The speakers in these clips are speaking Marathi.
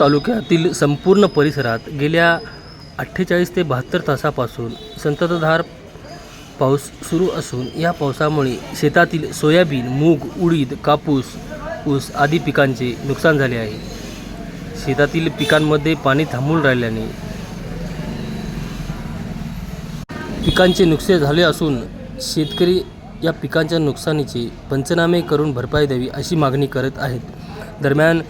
तालुक्यातील संपूर्ण परिसरात गेल्या अठ्ठेचाळीस ते बहात्तर तासापासून संततधार पाऊस सुरू असून या पावसामुळे शेतातील सोयाबीन मूग उडीद कापूस ऊस आदी पिकांचे नुकसान झाले आहे. शेतातील पिकांमध्ये पाणी थांबून राहिल्याने पिकांचे नुकसान झाले असून शेतकरी या पिकांच्या नुकसानीचे पंचनामे करून भरपाई द्यावी अशी मागणी करत आहेत. दरम्यान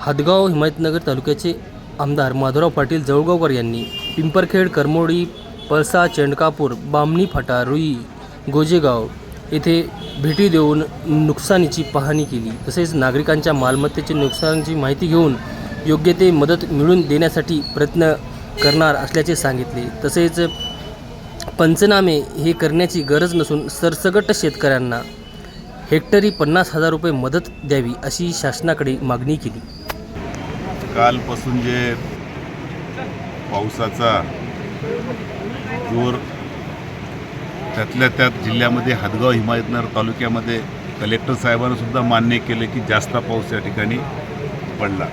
हादगाव हिमायतनगर तालुक्याचे आमदार माधवराव पाटील जवळगावकर यांनी पिंपरखेड करमोडी पळसा चेंडकापूर बामणी फाटा रुई गोजेगाव येथे भेटी देऊन नुकसानीची पाहणी केली. तसेच नागरिकांच्या मालमत्तेचे नुकसानीची माहिती घेऊन योग्य ते मदत मिळवून देण्यासाठी प्रयत्न करणार असल्याचे सांगितले. तसेच पंचनामे हे करण्याची गरज नसून सरसगट शेतकऱ्यांना हेक्टरी पन्नास हजार रुपये मदत द्यावी अशी शासनाकडे मागणी केली. कालपासून जे पावसाचा जोर त्यातल्या त्यात जिल्ह्यामध्ये हादगाव हिमायतनगर तालुक्यामध्ये कलेक्टर साहेबांनासुद्धा मान्य केले की जास्त पाऊस या ठिकाणी पडला.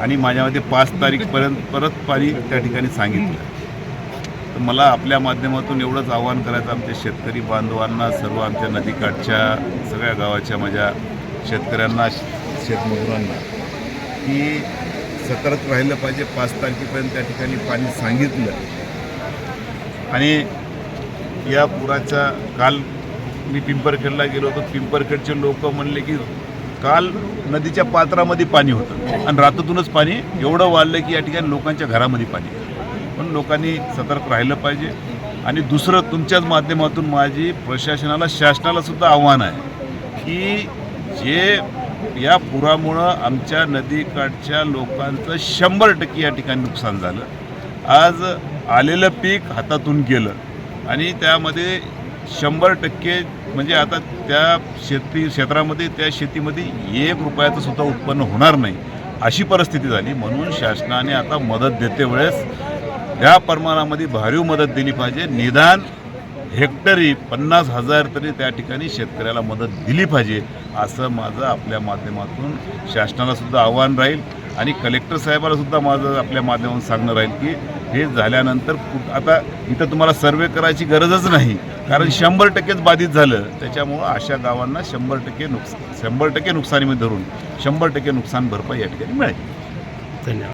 आणि माझ्यामध्ये पाच तारीखपर्यंत परत पाणी त्या ठिकाणी सांगितलं. तर मला आपल्या माध्यमातून एवढंच आवाहन करायचं आमच्या शेतकरी बांधवांना सर्व आमच्या नदीकाठच्या सगळ्या गावाच्या माझ्या शेतकऱ्यांना शेतमजुरांना की सतर्क राहिलं पाहिजे. पाच तारखेपर्यंत त्या ठिकाणी पाणी सांगितलं. आणि या पुराचा काल मी पिंपरखेडला गेलो होतो. पिंपरखेडचे लोक म्हणले की काल नदीच्या पात्रामध्ये पाणी होतं. आणि रात्रीतूनच पाणी एवढं वाढलं की या ठिकाणी लोकांच्या घरामध्ये पाणी पण लोकांनी सतर्क राहिलं पाहिजे. आणि दुसरं तुमच्याच माध्यमातून माझी प्रशासनाला शासनाला सुद्धा आव्हान आहे की जे या पुरामुळं आमच्या नदीकाठच्या लोकांचं शंभर टक्के या ठिकाणी नुकसान झालं. आज आलेलं पीक हातातून गेलं आणि त्यामध्ये शंभर टक्के म्हणजे आता त्या शेती क्षेत्रामध्ये त्या शेतीमध्ये एक रुपयाचं सुद्धा उत्पन्न होणार नाही अशी परिस्थिती झाली. म्हणून शासनाने आता मदत देते वेळेस. त्या प्रमाणामध्ये भरीव मदत दिली पाहिजे. निदान हेक्टरी पन्नास हजार तरी त्या ठिकाणी शेतकऱ्याला मदत दिली पाहिजे असं माझं आपल्या माध्यमातून शासनाला सुद्धा आव्हान राहील आणि कलेक्टर साहेबाला सुद्धा माझं आपल्या माध्यमातून सांगणं राहील की हे झाल्यानंतर कुठ आता इथं तुम्हाला सर्वे करायची गरजच नाही कारण शंभर टक्केच बाधित झालं. त्याच्यामुळं अशा गावांना शंभर टक्के नुकसान शंभर टक्के नुकसानीमध्ये धरून शंभर टक्के नुकसान भरपाई या ठिकाणी मिळेल. धन्यवाद.